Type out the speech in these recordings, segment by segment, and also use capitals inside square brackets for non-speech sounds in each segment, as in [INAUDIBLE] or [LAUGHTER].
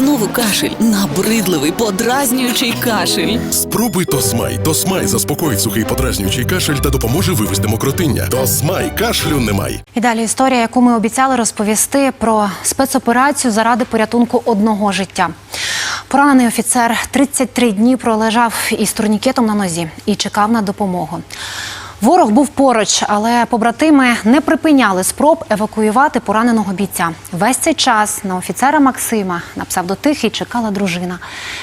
Знову кашель, набридливий, подразнюючий кашель. Спробуй Тосмай. Тосмай заспокоїть сухий подразнюючий кашель та допоможе вивести мокротиння. Тосмай кашлю немає. І далі історія, яку ми обіцяли розповісти про спецоперацію заради порятунку одного життя. Поранений офіцер 33 дні пролежав із турнікетом на нозі і чекав на допомогу. Ворог був поруч, але побратими не припиняли спроб евакуювати пораненого бійця. Весь цей час на офіцера Максима на псевдотихий чекала дружина.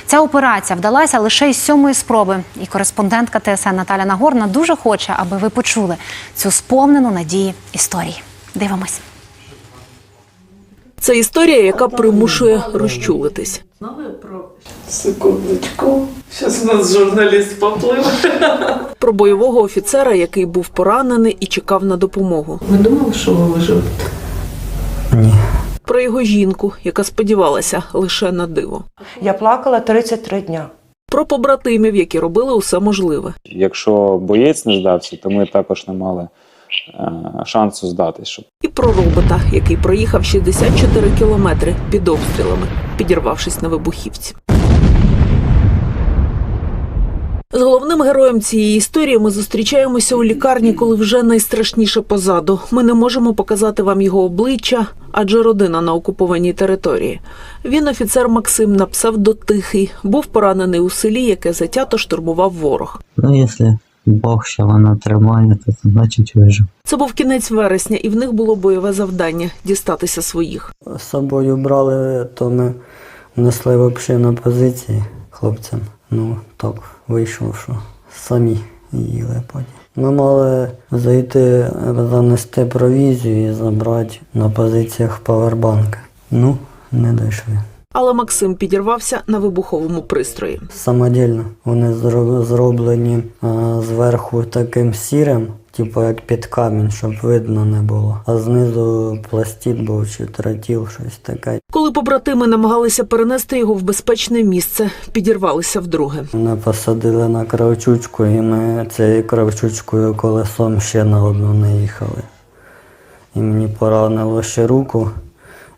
Ця операція вдалася лише із сьомої спроби. І кореспондентка ТСН Наталя Нагорна дуже хоче, аби ви почули цю сповнену надії історії. Дивимось. Це історія, яка примушує розчулитись. Секундочку. Зараз у нас журналіст поплив. Про бойового офіцера, який був поранений і чекав на допомогу. Ви думали, що ви виживете? Про його жінку, яка сподівалася лише на диво. Я плакала 33 дня. Про побратимів, які робили усе можливе. Якщо боєць не здався, то ми також не мали шансу здатись. Щоб І про робота, який проїхав 64 кілометри під обстрілами, підірвавшись на вибухівці. З головним героєм цієї історії ми зустрічаємося у лікарні, коли вже найстрашніше позаду. Ми не можемо показати вам його обличчя, адже родина на окупованій території. Він офіцер Максим на псевдотихий, був поранений у селі, яке затято штурмував ворог. Ну, якщо Бог ще вона тримає, то це значить вижив. Це був кінець вересня, і в них було бойове завдання дістатися своїх. З собою брали, то ми несли взагалі на позиції хлопцям. Ну, так вийшло, що самі їли потім. Ми мали зайти, занести провізію і забрати на позиціях павербанки. Ну, не дійшли. Але Максим підірвався на вибуховому пристрої. Самодільно. Вони зроблені зверху таким сірим, типу як під камінь, щоб видно не було. А знизу пластид був чи тротіл, щось таке. Коли побратими намагалися перенести його в безпечне місце, підірвалися вдруге. Мене посадили на кравчучку, і ми цією кравчучкою колесом ще на одну не їхали. І мені поранило ще руку,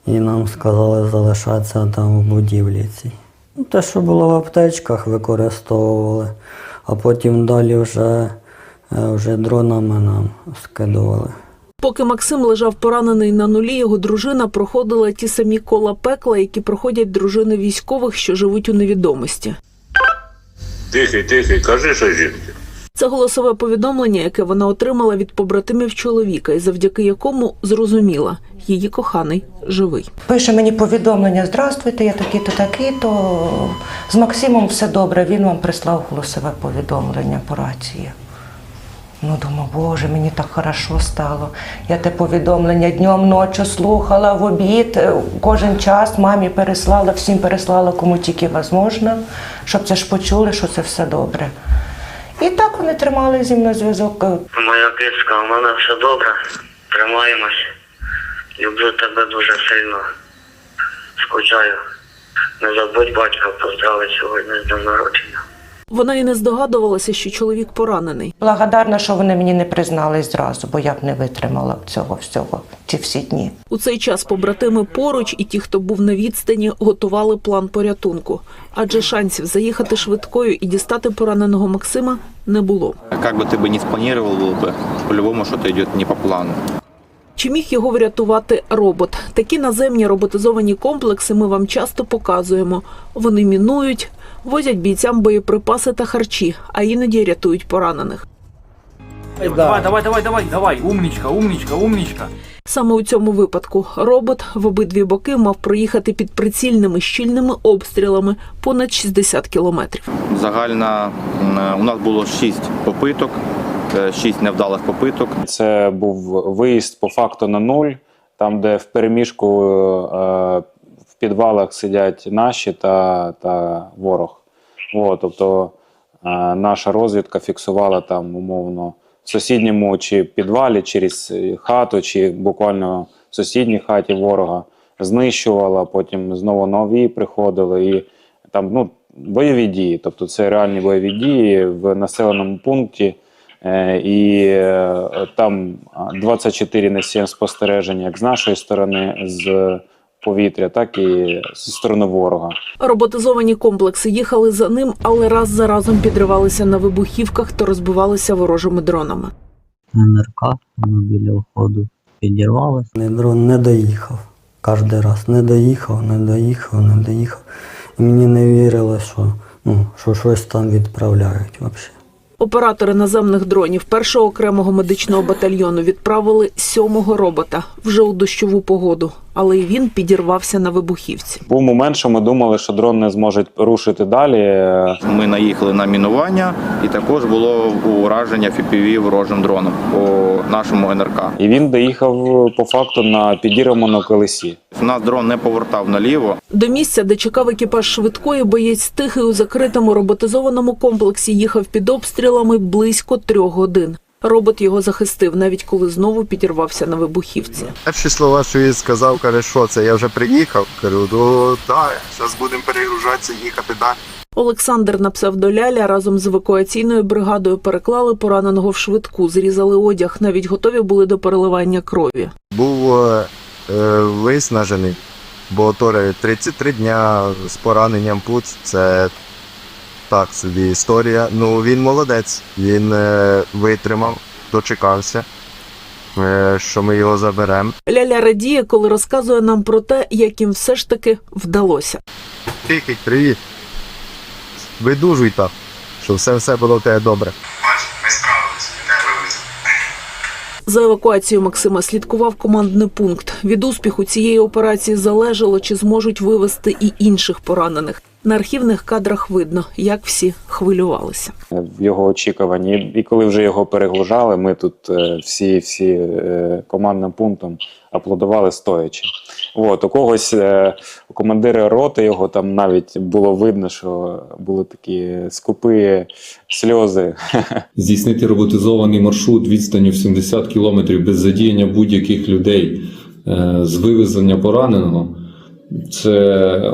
і нам сказали залишатися там в будівлі цій. Ну, те, що було в аптечках, використовували, а потім далі вже, е, вже дронами нам скидували. Поки Максим лежав поранений на нулі, його дружина проходила ті самі кола пекла, які проходять дружини військових, що живуть у невідомості. Тихий, тихий, кажи, що жінки. Це голосове повідомлення, яке вона отримала від побратимів чоловіка, і завдяки якому зрозуміла, її коханий живий. Пише мені повідомлення: Здравствуйте, я такий-то, такий-то. З Максимом все добре. Він вам прислав голосове повідомлення по рації. Ну, думаю, боже, мені так хорошо стало. Я те повідомлення днем, ночі слухала в обід, е, кожен час мамі переслала, всім переслала, кому тільки можливо, щоб це ж почули, що це все добре. І так вони тримали зі мною зв'язок. Моя кицька, у мене все добре. Тримаємось. Люблю тебе дуже сильно. Скучаю. Не забудь батька поздравити сьогодні з днем народження. Вона і не здогадувалася, що чоловік поранений. Благодарна, що вони мені не признались зразу, бо я б не витримала б цього всього ці всі дні. У цей час побратими поруч і ті, хто був на відстані, готували план порятунку. Адже шансів заїхати швидкою і дістати пораненого Максима не було. Как бы ты бы не спланировал бы, по-любому что-то идет не по плану. Чи міг його врятувати робот? Такі наземні роботизовані комплекси ми вам часто показуємо. Вони мінують, возять бійцям боєприпаси та харчі, а іноді рятують поранених. Давай, давай, давай, давай, давай, умничка, умничка, умничка. Саме у цьому випадку робот в обидві боки мав проїхати під прицільними щільними обстрілами понад 60 кілометрів. Загально м, у нас було 6 попиток, 6 невдалих попиток. це був виїзд по факту на нуль, там, де в переміжку е, в підвалах сидять наші та, та ворог. О, тобто е, наша розвідка фіксувала там умовно в сусідньому чи підвалі, через хату, чи буквально в сусідній хаті ворога знищувала, потім знову нові приходили і там ну, бойові дії. Тобто це реальні бойові дії в населеному пункті. Е, І е, там 24 на 7 спостережень як з нашої сторони, з повітря, так і зі сторони ворога. Роботизовані комплекси їхали за ним, але раз за разом підривалися на вибухівках та розбивалися ворожими дронами. НРК, воно біля входу підірвалося. Дрон не доїхав. Кожен раз не доїхав, не доїхав, не доїхав. І мені не вірили, що, ну, що щось там відправляють взагалі. Оператори наземних дронів першого окремого медичного батальйону відправили сьомого робота вже у дощову погоду, але й він підірвався на вибухівці. Був момент, що ми думали, що дрон не зможе рушити далі. Ми наїхали на мінування, і також було ураження FPV ворожим дроном по нашому НРК. І він доїхав по факту на підірваному колесі. У нас дрон не повертав наліво. До місця, де чекав екіпаж швидкої, боєць тихий у закритому роботизованому комплексі їхав під обстрілами близько трьох годин. Робот його захистив, навіть коли знову підірвався на вибухівці. Перші слова, що він сказав, каже, що це, я вже приїхав. Кажу, ну так, зараз будемо перегружатися, їхати далі. Олександр на псевдоляля разом з евакуаційною бригадою переклали пораненого в швидку, зрізали одяг, навіть готові були до переливання крові. Був е, е, виснажений, бо то 33 дня з пораненням пуц, це так собі історія. Ну він молодець, він е, витримав, дочекався, е, що ми його заберемо. Ляля радіє, коли розказує нам про те, як їм все ж таки вдалося. Тихий, привіт. Видужуй так, щоб все, все було в тебе добре. Ми справилися. За евакуацією Максима слідкував командний пункт. Від успіху цієї операції залежало, чи зможуть вивезти і інших поранених. На архівних кадрах видно, як всі хвилювалися. в його очікуванні. І коли вже його перегружали, ми тут е, всі, всі е, командним пунктом аплодували стоячи. От, у когось е, у командира роти його там навіть було видно, що були такі скупі сльози. [LAUGHS] здійснити роботизований маршрут відстанню в 70 км без задіяння будь-яких людей з вивезення пораненого. Це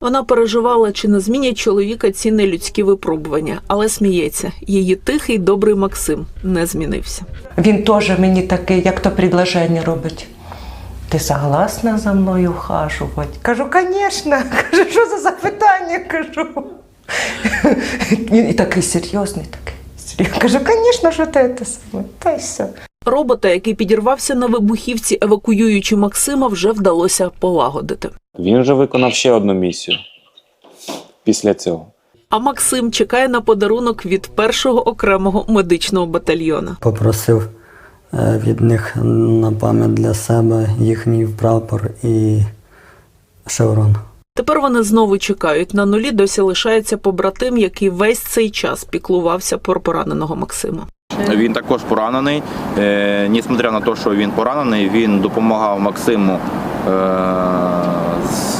Вона переживала, чи не змінять чоловіка ці нелюдські випробування, але сміється. Її тихий, добрий Максим не змінився. Він теж мені таке, як то предложення робить. Ти согласна за мною вхажувати? Кажу, звісно. [LAUGHS] Кажу, що за запитання? Кажу. [LAUGHS] І такий серйозний, такий. серйозний. Кажу, звісно, що ти це саме. Та й все. Робота, який підірвався на вибухівці, евакуюючи Максима, вже вдалося полагодити. Він вже виконав ще одну місію після цього. А Максим чекає на подарунок від першого окремого медичного батальйона. Попросив е, від них на пам'ять для себе їхній прапор і шеврон. Тепер вони знову чекають. На нулі досі лишається побратим, який весь цей час піклувався про пораненого Максима. Він також поранений. Е, Несмотря на те, що він поранений, він допомагав Максиму е, з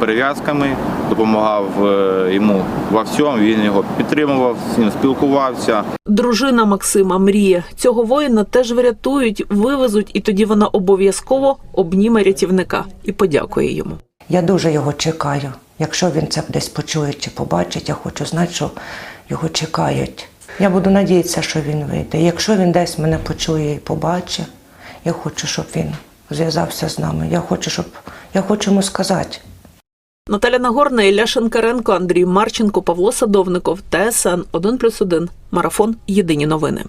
перев'язками, допомагав е, йому во всьому. Він його підтримував, з ним спілкувався. Дружина Максима мріє. Цього воїна теж врятують, вивезуть, і тоді вона обов'язково обніме рятівника і подякує йому. Я дуже його чекаю. Якщо він це десь почує чи побачить, я хочу знати, що його чекають. Я буду надіятися, що він вийде. Якщо він десь мене почує і побачить, я хочу, щоб він зв'язався з нами. Я хочу, щоб я хочу йому сказати. Наталя Нагорна, Ілля Шенкаренко, Андрій Марченко, Павло Садовников, ТСН 1+,1, Марафон. Єдині новини.